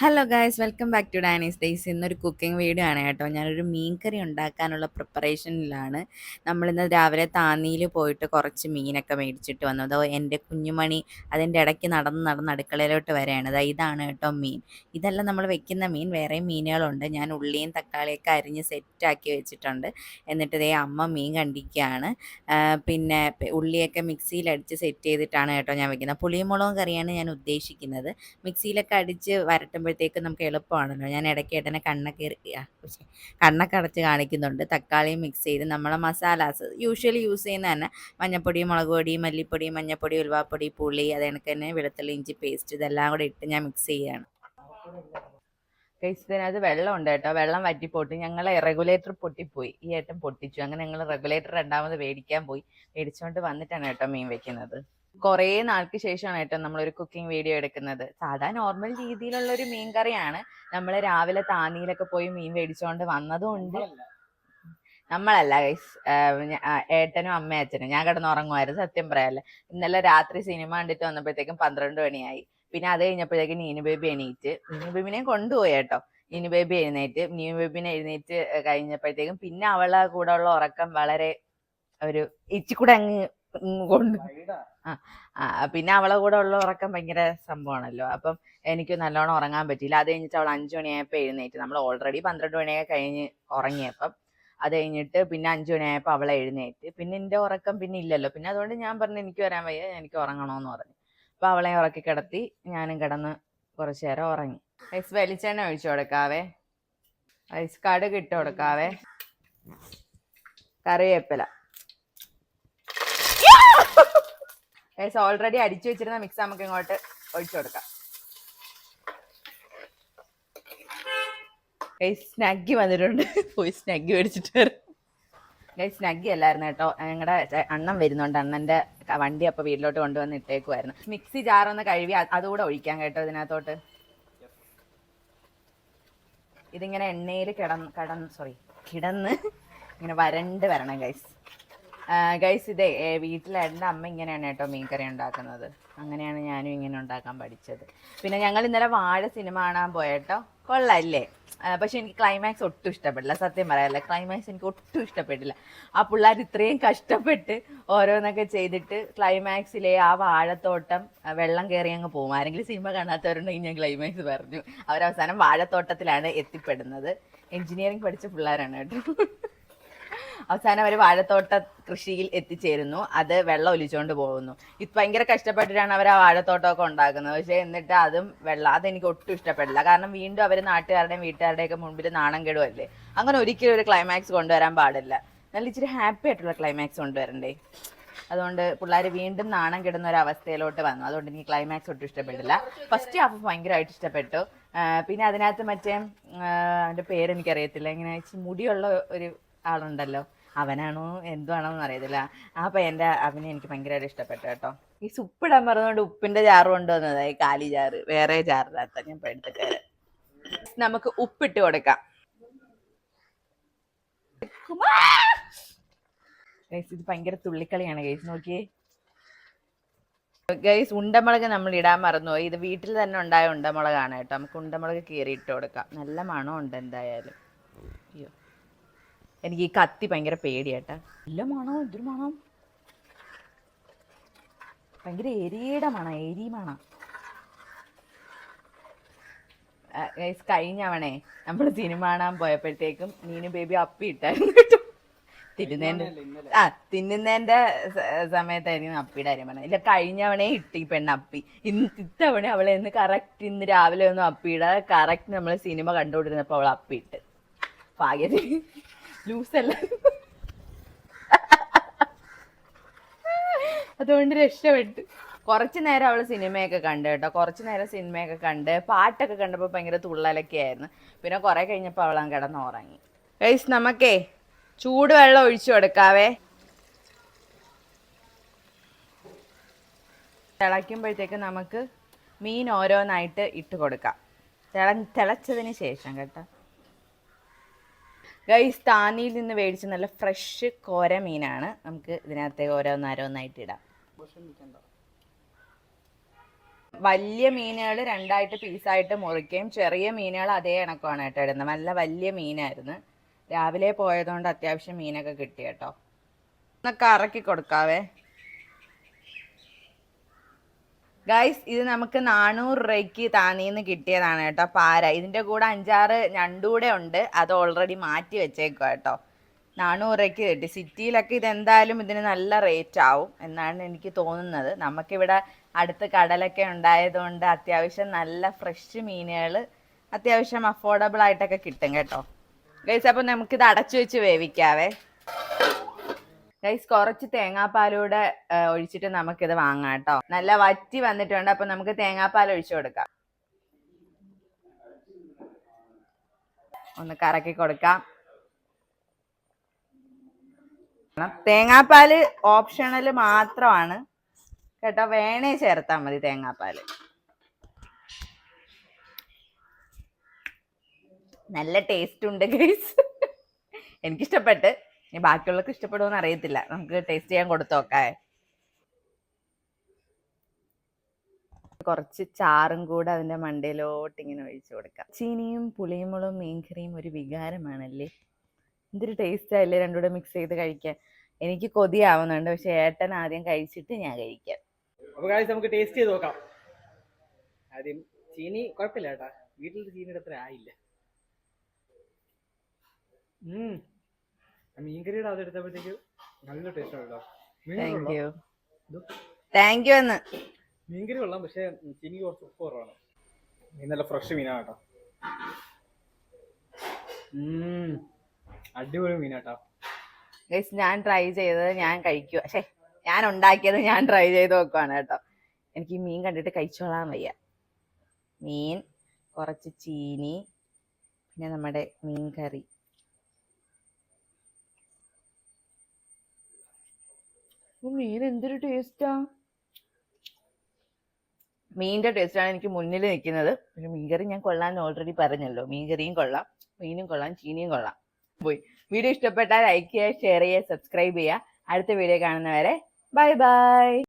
Hello guys welcome back to Dani's days ഇന്നൊരു cooking video ആണ് കേട്ടോ. ഞാനൊരു മീൻ കറി ഉണ്ടാക്കാനുള്ള പ്രിപ്പറേഷനിലാണ് നമ്മളിന്ന് രാവിലെ താന്നിയിൽ പോയിട്ട് കുറച്ച് മീനൊക്കെ മേടിച്ചിട്ട് വന്നു. അതോ എന്റെ കുഞ്ഞുമണി അതിന്റെ ഇടയ്ക്ക് നടന്ന് നടന്ന് അടുക്കളയിലോട്ട് വരെയാണ് അതാ ഇതാണ് കേട്ടോ മീൻ. ഇതെല്ലാം നമ്മൾ വെക്കുന്ന മീൻ. വേറെയും മീനുകളുണ്ട്. ഞാൻ ഉള്ളിയും തക്കാളിയൊക്കെ അരിഞ്ഞ് സെറ്റാക്കി വെച്ചിട്ടുണ്ട്. എന്നിട്ട് ഇതേ അമ്മ മീൻ കണ്ടിക്കുകയാണ് പിന്നെ ഉള്ളിയൊക്കെ മിക്സിയിലടിച്ച് സെറ്റ് ചെയ്തിട്ടാണ് കേട്ടോ ഞാൻ വെക്കുന്നത്. പുളിമുളകും കറിയാണ് ഞാൻ ഉദ്ദേശിക്കുന്നത്. മിക്സിയിലൊക്കെ അടിച്ച് വരട്ടുമ്പോഴത്തേക്ക് നമുക്ക് എളുപ്പമാണല്ലോ. ഞാൻ ഇടയ്ക്ക് ഏട്ടനെ കണ്ണൊക്കെ പക്ഷേ കണ്ണൊക്കെ അടച്ച് കാണിക്കുന്നുണ്ട്. തക്കാളിയും മിക്സ് ചെയ്ത് നമ്മളെ മസാലാസ് യൂഷ്വലി യൂസ് ചെയ്യുന്ന തന്നെ മഞ്ഞപ്പൊടി മുളക് പൊടി മല്ലിപ്പൊടി മഞ്ഞപ്പൊടി ഉലുവാപ്പൊടി പുളി അത് കണക്ക് തന്നെ വെളുത്തുള്ളി ഇഞ്ചി പേസ്റ്റ് ഇതെല്ലാം കൂടെ ഇട്ട് ഞാൻ മിക്സ് ചെയ്യുകയാണ്. വെള്ളം ഉണ്ട് കേട്ടോ. വെള്ളം വറ്റിപ്പോട്ട് ഞങ്ങൾ റെഗുലേറ്റർ പൊട്ടിപ്പോയി. ഈ ഏട്ടൻ പൊട്ടിച്ചു. അങ്ങനെ ഞങ്ങൾ റെഗുലേറ്റർ രണ്ടാമത് മേടിക്കാൻ പോയി. മേടിച്ചുകൊണ്ട് വന്നിട്ടാണ് കേട്ടോ മീൻ വെക്കുന്നത്. കുറേ നാൾക്ക് ശേഷമാണ് നമ്മൾ ഒരു കുക്കിംഗ് വീഡിയോ എടുക്കുന്നത്. സാധാ നോർമൽ രീതിയിലുള്ള ഒരു മീൻ കറിയാണ് നമ്മൾ രാവിലെ താന്നിയിലൊക്കെ പോയി മീൻ മേടിച്ചുകൊണ്ട് വന്നതുകൊണ്ട് നമ്മളല്ല. ഗൈസ് ഏട്ടനും അമ്മ അച്ഛനും. ഞാൻ കിടന്നുറങ്ങുമായിരുന്നു സത്യം പറയാല്ലേ. ഇന്നലെ രാത്രി സിനിമ കണ്ടിട്ട് വന്നപ്പോഴത്തേക്കും പന്ത്രണ്ട് മണിയായി. പിന്നെ അത് കഴിഞ്ഞപ്പോഴത്തേക്കും നീനു ബേബി എണീറ്റ്. നീനു ബേബിനെ കൊണ്ടുപോയി കേട്ടോ. നീനു ബേബി എഴുന്നേറ്റ്. നീനു ബേബിനെ എഴുന്നേറ്റ് കഴിഞ്ഞപ്പോഴത്തേക്കും പിന്നെ അവളെ കൂടെ ഉള്ള ഉറക്കം വളരെ ഒരു ഇച്ചിക്കൂടെ അങ്ങ് കൊണ്ട്. ആ പിന്നെ അവളെ കൂടെ ഉള്ള ഉറക്കം ഭയങ്കര സംഭവമാണല്ലോ. അപ്പം എനിക്ക് നല്ലോണം ഉറങ്ങാൻ പറ്റിയില്ല. അത് കഴിഞ്ഞിട്ട് അവൾ അഞ്ചു മണിയായപ്പോൾ എഴുന്നേറ്റ്. നമ്മൾ ഓൾറെഡി പന്ത്രണ്ട് മണിയൊക്കെ കഴിഞ്ഞ് ഉറങ്ങിയപ്പം അത് കഴിഞ്ഞിട്ട് പിന്നെ അഞ്ചു മണിയായപ്പോൾ അവളെ എഴുന്നേറ്റ്. പിന്നെ എന്റെ ഉറക്കം പിന്നെ ഇല്ലല്ലോ. പിന്നെ അതുകൊണ്ട് ഞാൻ പറഞ്ഞു എനിക്ക് വരാൻ വയ്യ. എനിക്ക് ഉറങ്ങണമെന്ന് പറഞ്ഞു. അപ്പോൾ അവളെ ഉറക്കി കിടത്തി ഞാനും കിടന്ന് കുറച്ചു നേരം ഉറങ്ങി. ഐസ് വെളിച്ചെണ്ണ ഒഴിച്ചു കൊടുക്കാവേ. ഐസ് കടുക് ഇട്ട് കൊടുക്കാവേ. കറിവേപ്പില. ഐസ് ഓൾറെഡി അടിച്ചു വെച്ചിരുന്ന മിക്സ് നമുക്ക് ഇങ്ങോട്ട് ഒഴിച്ചു കൊടുക്കാം. ഗൈസ് സ്നഗ്ഗി വന്നിട്ടുണ്ട്. പോയി സ്നാഗി മേടിച്ചിട്ട് വരാം. ഗൈസ് സ്നാഗി അല്ലായിരുന്നു കേട്ടോ. ഞങ്ങളുടെ അണ്ണൻ വരുന്നുണ്ട്. അണ്ണന്റെ വണ്ടി അപ്പോൾ വീട്ടിലോട്ട് കൊണ്ടുവന്ന് ഇട്ടേക്കുമായിരുന്നു മിക്സി ജാറൊന്ന് കഴുകി അത് അതുകൂടെ ഒഴിക്കാം കേട്ടോ ഇതിനകത്തോട്ട്. ഇതിങ്ങനെ എണ്ണയിൽ കിടന്ന് കടന്ന് സോറി കിടന്ന് ഇങ്ങനെ വരണ്ട് വരണം ഗൈസ് ഗൈസ് ഇതേ ഏ, വീട്ടിലെ അമ്മ ഇങ്ങനെയാണ് കേട്ടോ മീൻകറി ഉണ്ടാക്കുന്നത്. അങ്ങനെയാണ് ഞാനും ഇങ്ങനെ ഉണ്ടാക്കാൻ പഠിച്ചത്. പിന്നെ ഞങ്ങൾ ഇന്നലെ വാഴ സിനിമ കാണാൻ പോയേട്ടോ കൊള്ളല്ലേ? പക്ഷെ എനിക്ക് ക്ലൈമാക്സ് ഒട്ടും ഇഷ്ടപ്പെട്ടില്ല സത്യം പറയാല്ല ക്ലൈമാക്സ് എനിക്ക് ഒട്ടും ഇഷ്ടപ്പെട്ടില്ല ആ പിള്ളേർ ഇത്രയും കഷ്ടപ്പെട്ട് ഓരോന്നൊക്കെ ചെയ്തിട്ട് ക്ലൈമാക്സിലെ ആ വാഴത്തോട്ടം വെള്ളം കയറി അങ്ങ് പോകും. ആരെങ്കിലും സിനിമ കാണാത്തവരുണ്ടെങ്കിൽ ഞാൻ ക്ലൈമാക്സ് പറഞ്ഞു. അവരവസാനം വാഴത്തോട്ടത്തിലാണ് എത്തിപ്പെടുന്നത്. എഞ്ചിനീയറിംഗ് പഠിച്ച പിള്ളേരാണ് കേട്ടോ. അവസാനം അവർ വാഴത്തോട്ട കൃഷിയിൽ എത്തിച്ചേരുന്നു. അത് വെള്ളം ഒലിച്ചുകൊണ്ട് പോകുന്നു. ഇത് ഭയങ്കര കഷ്ടപ്പെട്ടിട്ടാണ് അവർ ആ വാഴത്തോട്ടമൊക്കെ ഉണ്ടാക്കുന്നത്. പക്ഷെ എന്നിട്ട് അതും വെള്ളം അതെനിക്ക് ഒട്ടും ഇഷ്ടപ്പെടില്ല. കാരണം വീണ്ടും അവർ നാട്ടുകാരുടെയും വീട്ടുകാരുടെയൊക്കെ മുമ്പിൽ നാണം കെടുവല്ലേ? അങ്ങനെ ഒരിക്കലും ഒരു ക്ലൈമാക്സ് കൊണ്ടുവരാൻ പാടില്ല. നല്ല ഇച്ചിരി ഹാപ്പി ആയിട്ടുള്ള ക്ലൈമാക്സ് കൊണ്ടുവരണ്ടേ? അതുകൊണ്ട് പിള്ളേർ വീണ്ടും നാണം കെടുന്ന ഒരു അവസ്ഥയിലോട്ട് വന്നു. അതുകൊണ്ട് എനിക്ക് ക്ലൈമാക്സ് ഒട്ടും ഇഷ്ടപ്പെട്ടില്ല. ഫസ്റ്റ് ഹാഫ് ഭയങ്കരമായിട്ട് ഇഷ്ടപ്പെട്ടു. പിന്നെ അതിനകത്ത് മറ്റേ അവന്റെ പേര് എനിക്കറിയത്തില്ല. ഇങ്ങനെ മുടിയുള്ള ഒരു ആളുണ്ടല്ലോ. അവനാണോ എന്തുവാണോ എന്ന് അറിയത്തില്ല. ആ പയ്യന്റെ അവനെ എനിക്ക് ഭയങ്കരമായിട്ട് ഇഷ്ടപ്പെട്ടു കേട്ടോ. ഈ ഇടാൻ പറഞ്ഞുകൊണ്ട് ഉപ്പിന്റെ ജാറ് കൊണ്ടുവന്നതായി കാലി ജാറ്. വേറെ ജാറിനകത്ത ഞാൻ എടുത്തിട്ട്. നമുക്ക് ഉപ്പിട്ട് കൊടുക്കാം. ഇത് ഭയങ്കര തുള്ളിക്കളിയാണ് ഗൈസ് നോക്കിയേ. ഗൈസ് ഉണ്ടമുളക് നമ്മൾ ഇടാൻ മറന്നുപോയി. ഇത് വീട്ടിൽ തന്നെ ഉണ്ടായ ഉണ്ടമുളകാണ് കേട്ടോ. നമുക്ക് ഉണ്ടമുളക് കീറി ഇട്ട് കൊടുക്കാം. നല്ല മണമുണ്ട് എന്തായാലും. അയ്യോ എനിക്ക് ഈ കത്തി ഭയങ്കര പേടിയാട്ടാ നല്ല മണം? ഇതൊരു മണം? ഭയങ്കര എരിയുടെ മണം എരി മണം. കഴിഞ്ഞവണേ. നമ്മൾ സിനിമ കാണാൻ പോയപ്പോഴത്തേക്കും നീനു ബേബി അപ്പി ഇട്ടായിരുന്നു കേട്ടോ. തിന്നുന്നതിന്റെ ആ തിന്നുന്നതിന്റെ സമയത്തായിരുന്നു സമയത്തായിരിക്കും അപ്പിയുടെ കാര്യം പറഞ്ഞത്. ഇല്ല കഴിഞ്ഞവണേ ഇട്ടി ഈ പെണ്ണ് അപ്പി. ഇന്ന് ഇത്തവണ അവളെ ഇന്ന് കറക്റ്റ് ഇന്ന് രാവിലെ ഒന്നും അപ്പിയുടെ. കറക്റ്റ് നമ്മൾ സിനിമ കണ്ടുകൊണ്ടിരുന്നപ്പോൾ അവൾ അപ്പിയിട്ട് ഭാഗ്യത്തിന്. ലൂസല്ല. അതുകൊണ്ട് രക്ഷപ്പെട്ടു. കുറച്ച് നേരം അവൾ സിനിമയൊക്കെ കണ്ടു കേട്ടോ. കുറച്ച് നേരം സിനിമയൊക്കെ കണ്ട് പാട്ടൊക്കെ കണ്ടപ്പോൾ ഭയങ്കര തുള്ളലൊക്കെ ആയിരുന്നു. പിന്നെ കുറെ കഴിഞ്ഞപ്പോൾ അവൾ അങ്ങ് കിടന്ന് ഉറങ്ങി ഗൈസ് നമുക്കേ ചൂടുവെള്ളം ഒഴിച്ചു കൊടുക്കാവേ. തിളയ്ക്കുമ്പോഴത്തേക്ക് നമുക്ക് മീൻ ഓരോന്നായിട്ട് ഇട്ട് കൊടുക്കാം. തിള തിളച്ചതിന് ശേഷം കേട്ടോ. ഗൈസ് താനിയിൽ നിന്ന് മേടിച്ച നല്ല ഫ്രഷ് കോര മീനാണ്. നമുക്ക് ഇതിനകത്തേക്ക് ഓരോന്നോരോന്നായിട്ട് ഇടാം. വലിയ മീനുകൾ രണ്ടായിട്ട് പീസായിട്ട് മുറിക്കുകയും ചെറിയ മീനുകൾ അതേ ഇണക്കമാണ് കേട്ടോ ഇടുന്നത്. നല്ല വലിയ മീനായിരുന്നു. രാവിലെ പോയതുകൊണ്ട് അത്യാവശ്യം മീനൊക്കെ കിട്ടി കേട്ടോ. എന്നൊക്കെ ഇറക്കി കൊടുക്കാവേ. ഗൈസ് ഇത് നമുക്ക് നാനൂറ് രൂപയ്ക്ക് താനീന്ന് കിട്ടിയതാണ് കേട്ടോ പാര. ഇതിന്റെ കൂടെ അഞ്ചാറ് ഞണ്ടൂടെ ഉണ്ട്. അത് ഓൾറെഡി മാറ്റി വെച്ചേക്കുക കേട്ടോ. നാനൂറ് രൂപയ്ക്ക് കിട്ടി. സിറ്റിയിലൊക്കെ ഇതെന്തായാലും ഇതിന് നല്ല റേറ്റ് ആവും എന്നാണ് എനിക്ക് തോന്നുന്നത്. നമുക്കിവിടെ അടുത്ത് കടലൊക്കെ ഉണ്ടായതുകൊണ്ട് അത്യാവശ്യം നല്ല ഫ്രഷ് മീനുകൾ അത്യാവശ്യം അഫോർഡബിൾ ആയിട്ടൊക്കെ കിട്ടും കേട്ടോ. ഗൈസ് അപ്പോൾ നമുക്കിത് അടച്ചു വെച്ച് വേവിക്കാവേ. ഗൈസ് കുറച്ച് തേങ്ങാപ്പാലൂടെ ഒഴിച്ചിട്ട് നമുക്കിത് വാങ്ങാം കേട്ടോ. നല്ല വറ്റി വന്നിട്ടുണ്ട് അപ്പൊ നമുക്ക് തേങ്ങാപ്പാൽ ഒഴിച്ചു കൊടുക്കാം. ഒന്ന് കറക്കി കൊടുക്കാം. തേങ്ങാപ്പാൽ ഓപ്ഷണൽ മാത്രമാണ്. കേട്ടോ വേണേ ചേർത്താൽ മതി തേങ്ങാപ്പാൽ. നല്ല ടേസ്റ്റ് ഉണ്ട് ഗൈസ് എനിക്കിഷ്ടപ്പെട്ട്. ഇനി ബാക്കിയുള്ളവർക്ക് ഇഷ്ടപ്പെടുമെന്ന് അറിയത്തില്ല. നമുക്ക് ടേസ്റ്റ് ചെയ്യാൻ കൊടുത്തു നോക്കാവേ കുറച്ച് ചാറും കൂടെ അതിന്റെ മണ്ടയിലോട്ട് ഇങ്ങനെ ഒഴിച്ചു കൊടുക്കാം. ചീനിയും പുളിയുമുളും മീൻകറിയും ഒരു വികാരമാണല്ലേ? എന്തൊരു ടേസ്റ്റ് ആയില്ലേ രണ്ടുകൂടെ മിക്സ് ചെയ്ത് കഴിക്കാൻ. എനിക്ക് കൊതിയാവുന്നുണ്ട് പക്ഷെ ഏട്ടൻ ആദ്യം കഴിച്ചിട്ട് ഞാൻ കഴിക്കാം. അപ്പോൾ നമുക്ക് ടേസ്റ്റ് ചെയ്ത് നോക്കാം. ആദ്യം ചീനി കുഴപ്പമില്ല കേട്ടാ. വീട്ടിലത്തെ ചീനിയുടെ അത്ര ആയില്ല മീൻകറിയുടെ അത് എടുത്തപ്പോഴത്തേക്ക് നല്ല ടേസ്റ്റ് ആണ് കേട്ടോ താങ്ക്. യു ഇത് താങ്ക് യു എന്ന്. മീൻകറി കൊള്ളാം പക്ഷെ ചിനി കുറച്ച് ഉപ്പ് കുറവാണ് മീൻ നല്ല ഫ്രഷ് മീനാണ് കേട്ടോ. അടിപൊളി മീനാട്ടോ ഗൈസ് ഞാൻ ട്രൈ ചെയ്തത് ഞാൻ കഴിക്കുക പക്ഷേ ഞാൻ ഉണ്ടാക്കിയത് ഞാൻ ട്രൈ ചെയ്ത് നോക്കുവാണ് കേട്ടോ. എനിക്ക് ഈ മീൻ കണ്ടിട്ട് കഴിച്ചോളാൻ വയ്യ. മീൻ കുറച്ച് ചീനി പിന്നെ നമ്മുടെ മീൻ കറി മീൻ എന്തൊരു ടേസ്റ്റാ മീനിന്റെ ടേസ്റ്റാണ് എനിക്ക് മുന്നിൽ നിൽക്കുന്നത്. പിന്നെ മീൻകറി ഞാൻ കൊള്ളാൻ ഓൾറെഡി പറഞ്ഞല്ലോ. മീൻകറിയും കൊള്ളാം മീനും കൊള്ളാം ചീനിയും കൊള്ളാം. പോയി. വീഡിയോ ഇഷ്ടപ്പെട്ടാൽ ലൈക്ക് ചെയ്യുക ഷെയർ ചെയ്യുക സബ്സ്ക്രൈബ് ചെയ്യുക. അടുത്ത വീഡിയോ കാണുന്നവരെ ബൈ ബൈ